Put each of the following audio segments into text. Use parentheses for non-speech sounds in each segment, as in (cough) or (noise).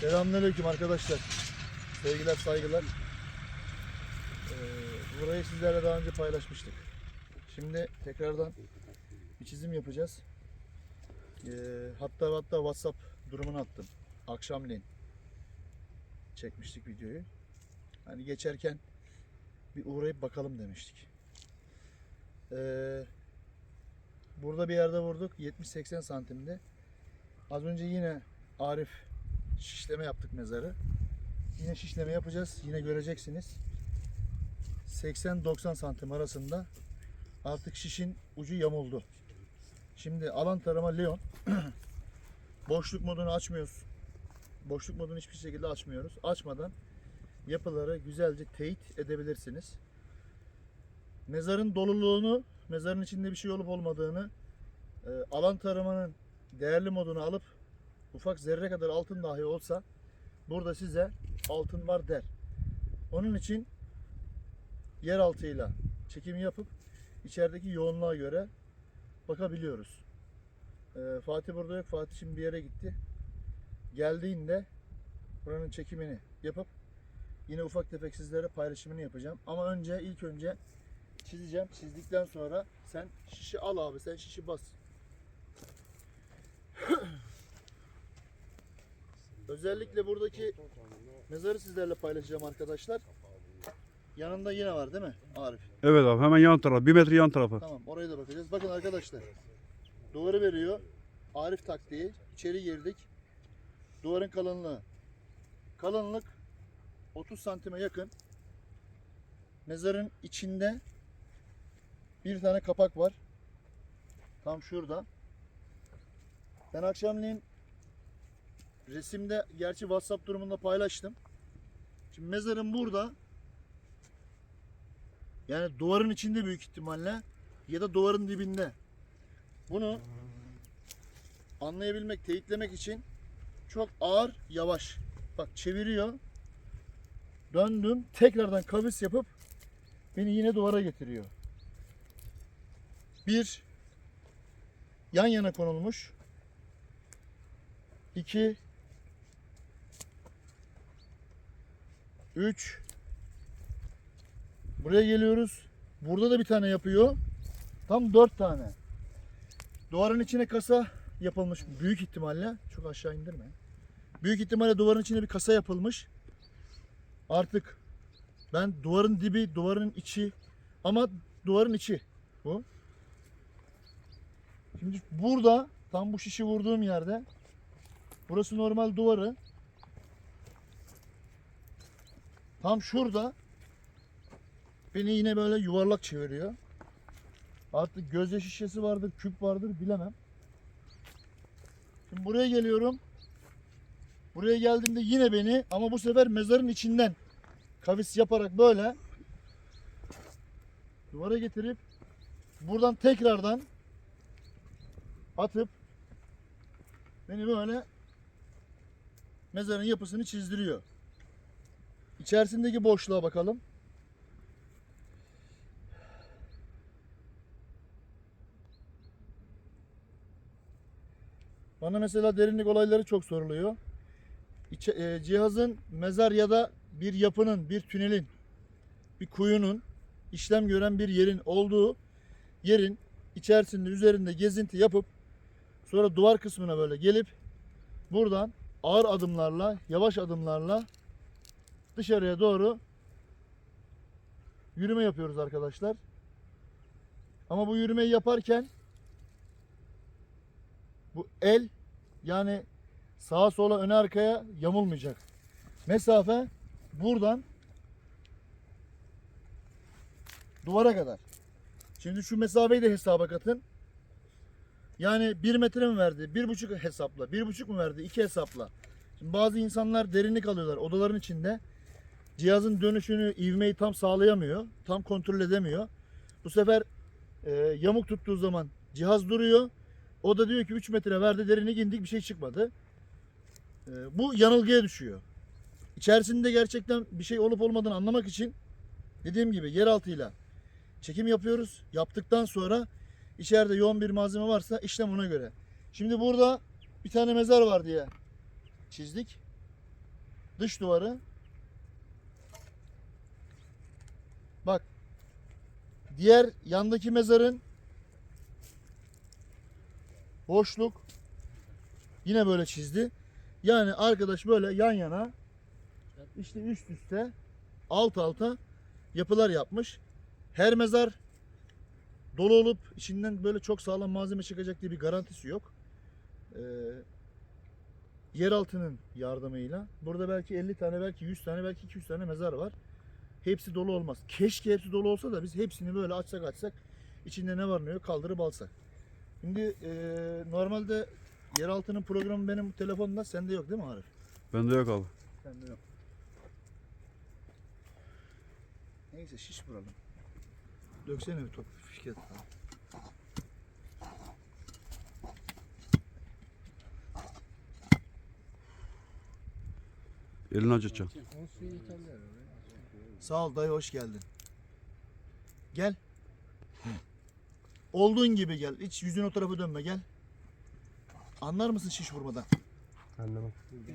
Selamünaleyküm arkadaşlar. Sevgiler, saygılar. Ee, burayı sizlerle daha önce paylaşmıştık. Şimdi tekrardan bir çizim yapacağız. Ee, hatta hatta WhatsApp durumunu attım. Akşamleyin çekmiştik videoyu. Hani geçerken bir uğrayıp bakalım demiştik. Ee, burada bir yerde vurduk. 70-80 santimde. Az önce yine Arif şişleme yaptık mezarı. Yine şişleme yapacağız. Yine göreceksiniz. 80-90 santim arasında artık şişin ucu yamuldu. Şimdi alan tarama Leon. (clears throat) Boşluk modunu açmıyoruz. Boşluk modunu hiçbir şekilde açmıyoruz. Açmadan yapıları güzelce teyit edebilirsiniz. Mezarın doluluğunu, mezarın içinde bir şey olup olmadığını e, alan taramanın değerli modunu alıp ufak zerre kadar altın dahi olsa burada size altın var der. Onun için yer altıyla çekim yapıp içerideki yoğunluğa göre bakabiliyoruz. Ee, Fatih burada yok. Fatih şimdi bir yere gitti. Geldiğinde buranın çekimini yapıp yine ufak tefek sizlere paylaşımını yapacağım. Ama önce ilk önce çizeceğim. Çizdikten sonra sen şişi al abi. Sen şişi bas. Özellikle buradaki mezarı sizlerle paylaşacağım arkadaşlar. Yanında yine var değil mi Arif? Evet abi hemen yan taraf. Bir metre yan tarafa. Tamam oraya da bakacağız. Bakın arkadaşlar. Duvarı veriyor. Arif taktiği. İçeri girdik. Duvarın kalınlığı. Kalınlık 30 santime yakın. Mezarın içinde bir tane kapak var. Tam şurada. Ben akşamleyin resimde gerçi WhatsApp durumunda paylaştım. Şimdi mezarın burada yani duvarın içinde büyük ihtimalle ya da duvarın dibinde. Bunu anlayabilmek, teyitlemek için çok ağır, yavaş. Bak çeviriyor. Döndüm. Tekrardan kavis yapıp beni yine duvara getiriyor. Bir yan yana konulmuş. İki Üç Buraya geliyoruz. Burada da bir tane yapıyor. Tam dört tane. Duvarın içine kasa yapılmış büyük ihtimalle. Çok aşağı indirme. Büyük ihtimalle duvarın içine bir kasa yapılmış. Artık ben duvarın dibi, duvarın içi ama duvarın içi bu. Şimdi burada tam bu şişi vurduğum yerde burası normal duvarı. Tam şurada Beni yine böyle yuvarlak çeviriyor. Artık gözyaşı şişesi vardır, küp vardır bilemem. Şimdi buraya geliyorum. Buraya geldiğimde yine beni ama bu sefer mezarın içinden kavis yaparak böyle duvara getirip buradan tekrardan atıp beni böyle mezarın yapısını çizdiriyor. İçerisindeki boşluğa bakalım. Bana mesela derinlik olayları çok soruluyor. İçe- e, cihazın mezar ya da bir yapının, bir tünelin, bir kuyunun işlem gören bir yerin olduğu yerin içerisinde üzerinde gezinti yapıp sonra duvar kısmına böyle gelip buradan ağır adımlarla, yavaş adımlarla dışarıya doğru yürüme yapıyoruz arkadaşlar. Ama bu yürümeyi yaparken bu el yani sağa sola öne arkaya yamulmayacak. Mesafe buradan duvara kadar. Şimdi şu mesafeyi de hesaba katın. Yani bir metre mi verdi? Bir buçuk hesapla. Bir buçuk mu verdi? İki hesapla. Şimdi bazı insanlar derinlik alıyorlar odaların içinde. Cihazın dönüşünü, ivmeyi tam sağlayamıyor. Tam kontrol edemiyor. Bu sefer e, yamuk tuttuğu zaman cihaz duruyor. O da diyor ki 3 metre verdi derinlik indik bir şey çıkmadı. Ee, bu yanılgıya düşüyor. İçerisinde gerçekten bir şey olup olmadığını anlamak için dediğim gibi yer altıyla çekim yapıyoruz. Yaptıktan sonra içeride yoğun bir malzeme varsa işlem ona göre. Şimdi burada bir tane mezar var diye çizdik. Dış duvarı. Bak. Diğer yandaki mezarın boşluk yine böyle çizdi. Yani arkadaş böyle yan yana işte üst üste alt alta yapılar yapmış. Her mezar dolu olup içinden böyle çok sağlam malzeme çıkacak diye bir garantisi yok. Ee, yeraltının yardımıyla burada belki 50 tane belki 100 tane belki 200 tane mezar var. Hepsi dolu olmaz. Keşke hepsi dolu olsa da biz hepsini böyle açsak açsak içinde ne var ne yok kaldırıp alsak. Şimdi e, normalde yeraltının programı benim telefonda sende yok değil mi Arif? Bende yok abi. Sende yok. Neyse şiş vuralım. Döksene bir top Fikret. Elini acıtacağım. Sağ ol dayı hoş geldin. Gel. Olduğun gibi gel. Hiç yüzün o tarafa dönme gel. Anlar mısın şiş vurmadan? Anlamam.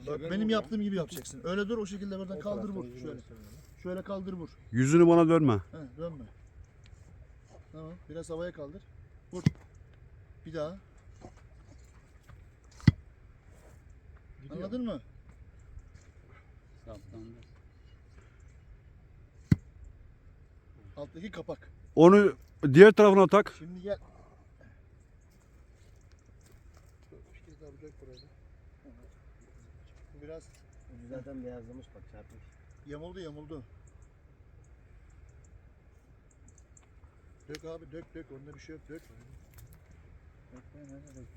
Bak benim yaptığım gibi yapacaksın. Öyle dur o şekilde buradan kaldır vur. Şöyle. Şöyle kaldır vur. Yüzünü bana dönme. He, dönme. Tamam. Biraz havaya kaldır. Vur. Bir daha. Anladın mı? Saptandı. Alttaki kapak. Onu diğer tarafına tak. Şimdi gel. Biraz Zaten beyazlamış bak çarpmış. yamuldu yamuldu. Dök abi dök dök onda bir şey yok dök. Dök lan, hadi dök.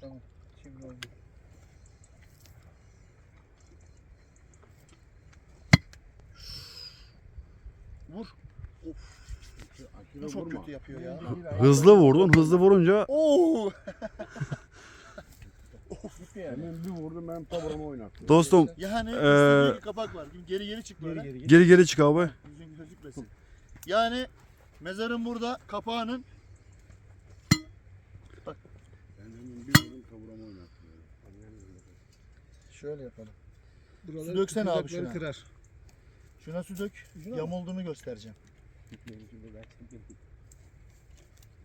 Tamam şimdi oldu. Vur. Bu çok kötü yapıyor ya. Hızlı vurdun. Hızlı vurunca Oo! (laughs) Hemen bir vurdum benim taburama oynattı. dostum Yani Ee, üstünde bir kapak var. Şimdi Geri geri çık böyle. geri geri çık abi. Yüzün gözükmesin. Yani mezarın burada kapağının Ben hemen bir vurdum taburama oynattı. şöyle yapalım. Su döksene abi şuna. kırar. Şuna su dök. Yamulduğunu göstereceğim.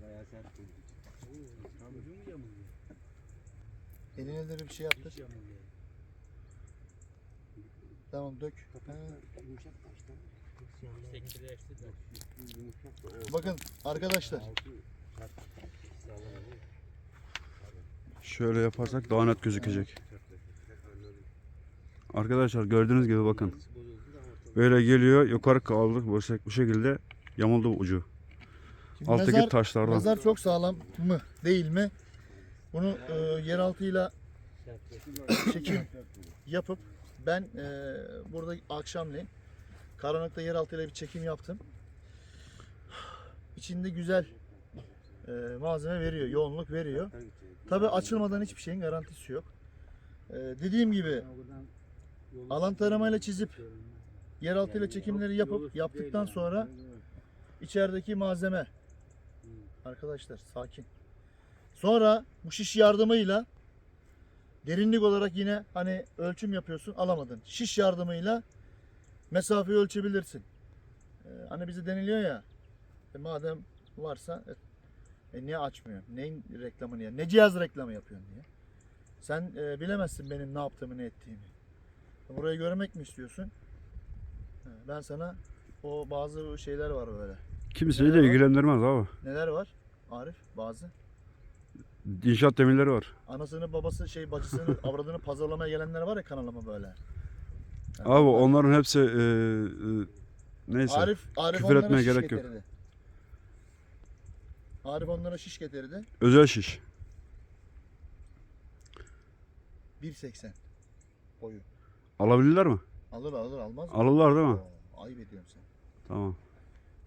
Bayağı sert oldu. Ucu mu yamuluyor? Eline de bir şey yaptır. Hiç yamuluyor. Tamam dök. Ha. Bakın arkadaşlar. Şöyle yaparsak daha net gözükecek. Arkadaşlar gördüğünüz gibi bakın. Böyle geliyor yukarı kaldık bu şek- bu şekilde yamuldu ucu. şimdi Alttaki mezar, taşlardan. mezar çok sağlam mı değil mi? Bunu e, yeraltıyla çekim yapıp ben e, burada akşamleyin karanlıkta yeraltıyla bir çekim yaptım. İçinde güzel e, malzeme veriyor, yoğunluk veriyor. Tabi açılmadan hiçbir şeyin garantisi yok. E, dediğim gibi alan taramayla çizip yeraltıyla çekimleri yapıp yaptıktan sonra içerideki malzeme arkadaşlar sakin. Sonra bu şiş yardımıyla derinlik olarak yine hani ölçüm yapıyorsun alamadın. Şiş yardımıyla mesafeyi ölçebilirsin. Ee, hani bize deniliyor ya e, madem varsa e, e, niye açmıyor? Neyin reklamını ya? Ne cihaz reklamı yapıyorsun diye. Sen e, bilemezsin benim ne yaptığımı ne ettiğimi. Burayı görmek mi istiyorsun? Ben sana o bazı şeyler var böyle. Kimseyi de ilgilendirmez abi. Neler var? Arif bazı. İnşaat demirleri var. Anasını babası şey bacısını (laughs) avradını pazarlamaya gelenler var ya kanalıma böyle. Yani Abi onlar- onların hepsi e, e, neyse. Arif, Arif küfür onlara etmeye şiş gerek yok. getirdi. Arif onlara şiş getirdi. Özel şiş. 1.80 boyu. Alabilirler mi? Alır alır almaz mı? Alırlar değil mi? Oo, ayıp ediyorum sen. Tamam.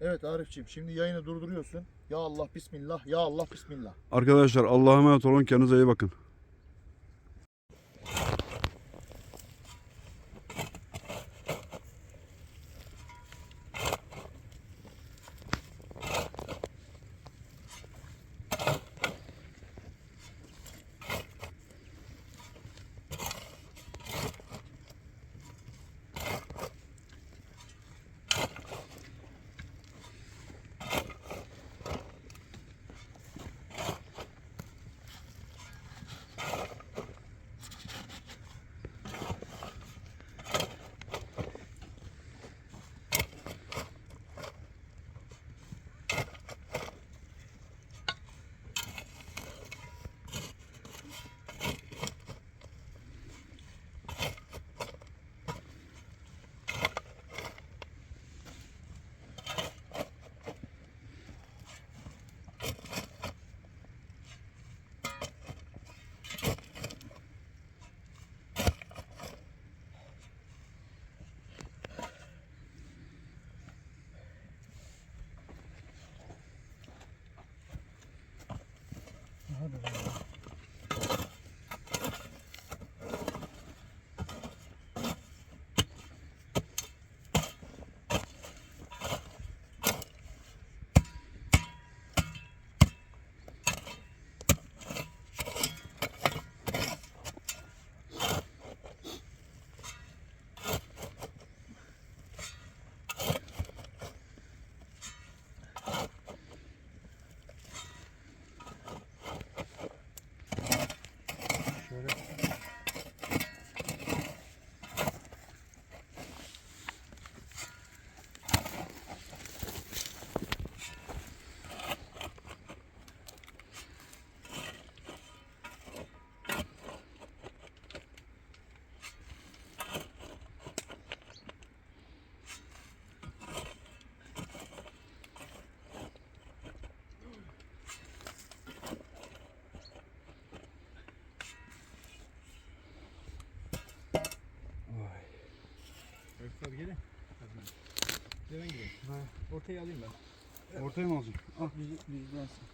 Evet Arifçiğim şimdi yayını durduruyorsun. Ya Allah bismillah ya Allah bismillah. Arkadaşlar Allah'a emanet olun. Kendinize iyi bakın. Ortaya alayım ben. Ortaya mı alacaksın? Al. Arif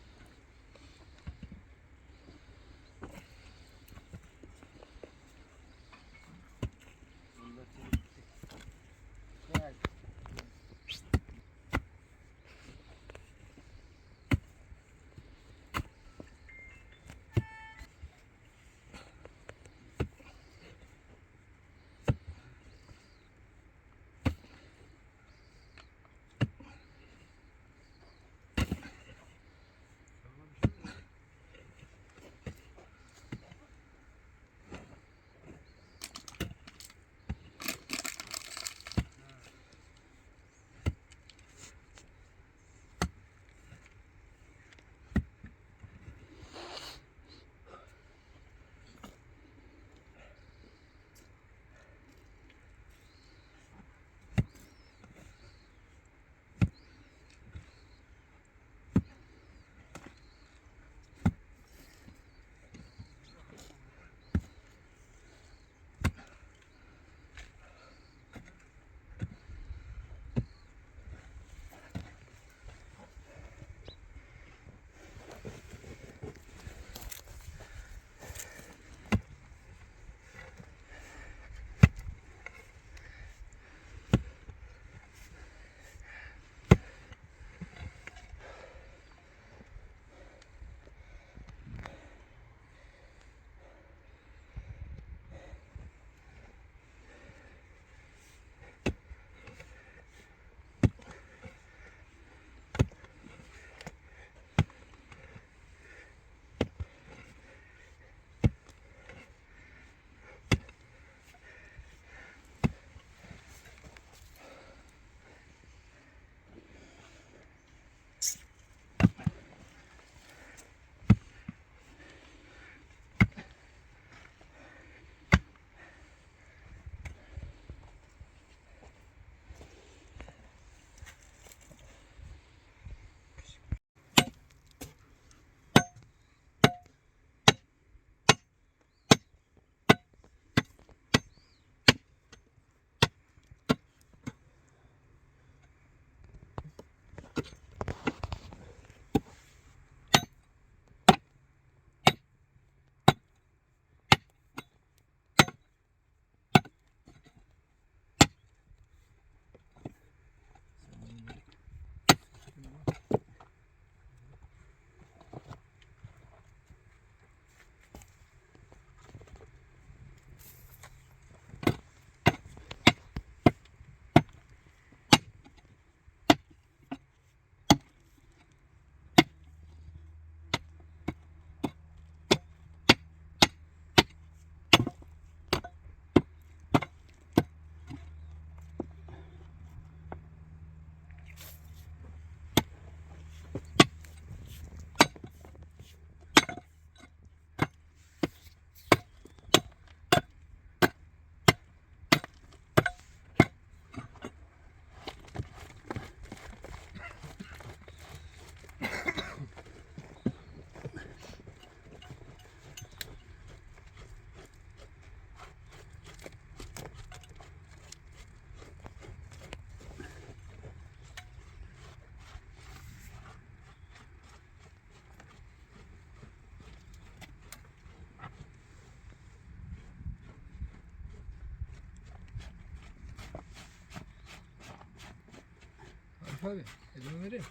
abi elimi vereyim.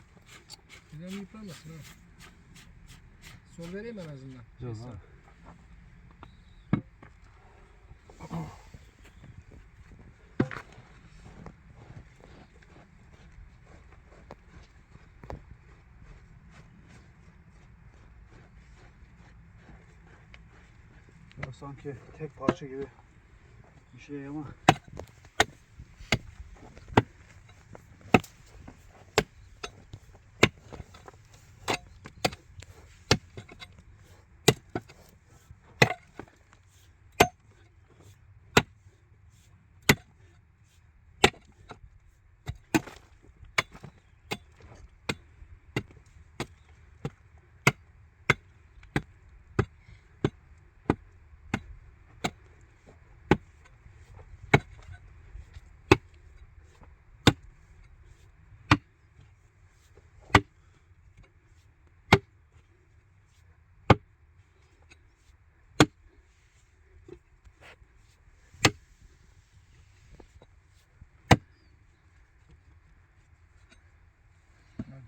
Elimi yıpranmasın ha. Sol vereyim en azından. Yok abi. Ya sanki tek parça gibi bir şey ama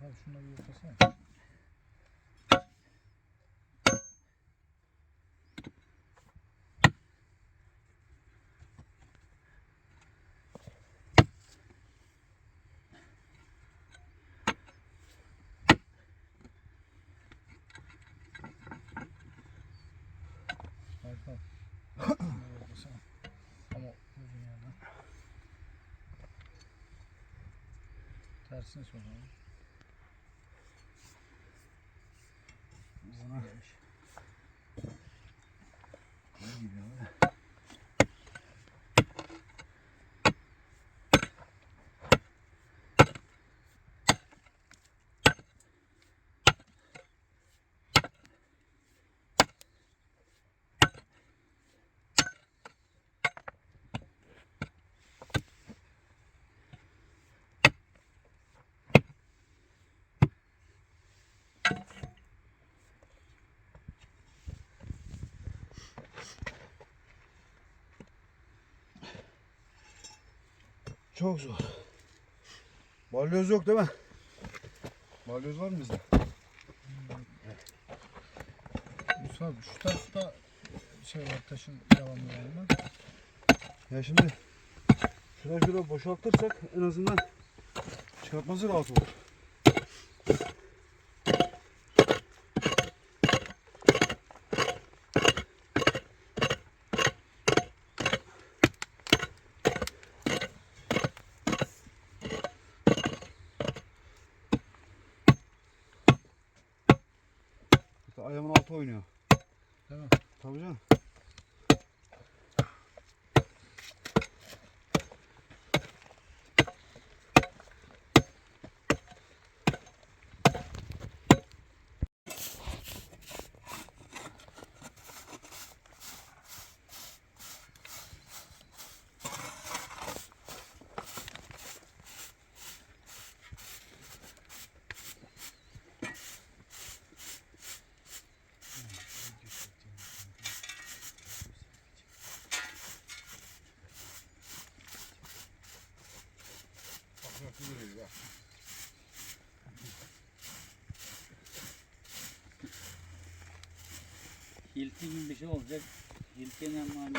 şuna bir yoklasana. Ama uzun yerden. Tersine sokalım. Bana gelmiş. Ne gidiyor be? Çok zor. Balyoz yok değil mi? Balyoz var mı bizde? Yusuf abi şu tarafta şey var taşın devamlı yanına. Ya şimdi şurayı şöyle boşaltırsak en azından çıkartması rahat olur. Oynuyor. Değil mi? Tabii canım. Hilti gibi bir şey olacak. Hiltiyle mahalle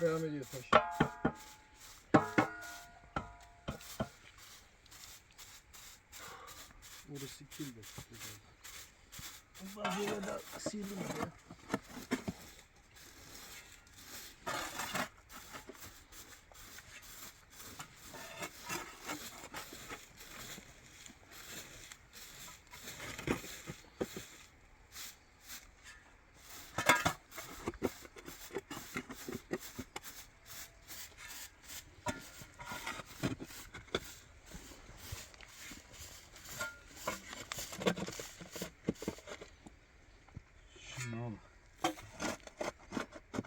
Devam ediyor taş. Orası kildi. Bazıları da sildim ya. Şimdi ne olur?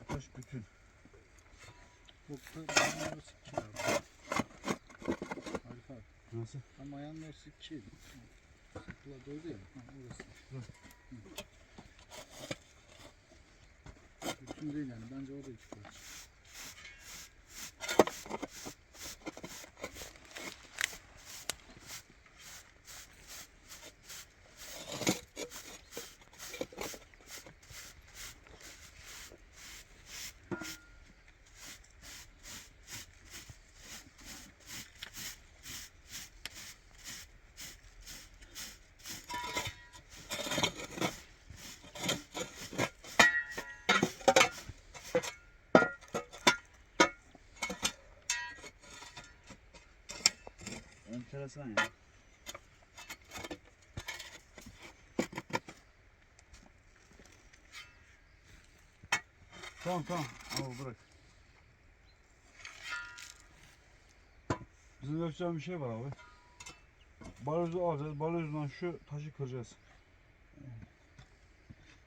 Taş bütün. Bokta ayağın orası iki abi. Harika abi. Nasıl? Ama ayağın orası iki. Sıkıla doldu ya. Ha, orası. Bütün değil yani. Bence o da Enteresan ya. Tamam tamam. Al bırak. Bizim yapacağımız bir şey var abi. Balozu alacağız. Balozdan şu taşı kıracağız.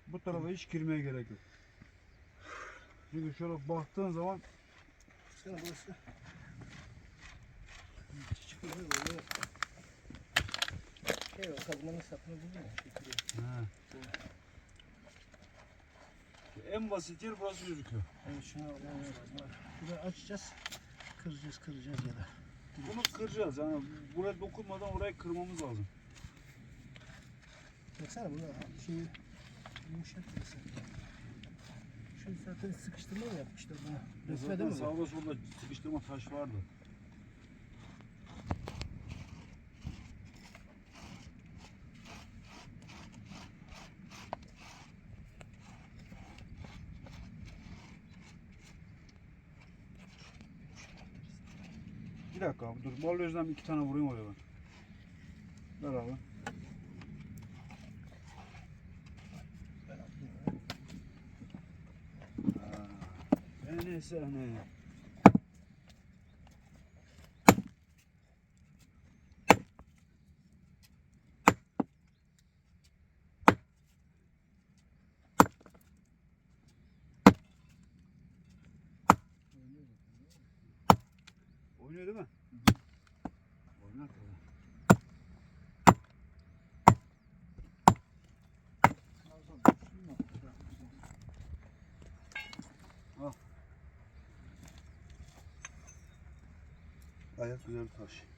Bu tarafa hiç girmeye gerek yok. Çünkü şöyle baktığın zaman Baksana burası. Çıkıyor böyle. Şey o kazmanın sapını buldun mu? Ha. En basit yer burası gözüküyor. Evet şunu almam lazım. Şurayı açacağız. Kıracağız kıracağız ya da. Bunu kıracağız yani buraya dokunmadan orayı kırmamız lazım. Baksana burada şeyi yumuşak burası. Şu zaten sıkıştırma mı yapmışlar buna? Resme değil mi sağda solda sıkıştırma taş vardı. Bir dakika abi dur. Balyozdan iki tane vurayım oraya ben. Ver abi. Ben atlayayım. Ene sene. Oynuyor değil mi? Oynar tabii. Gayet güzel bir taş.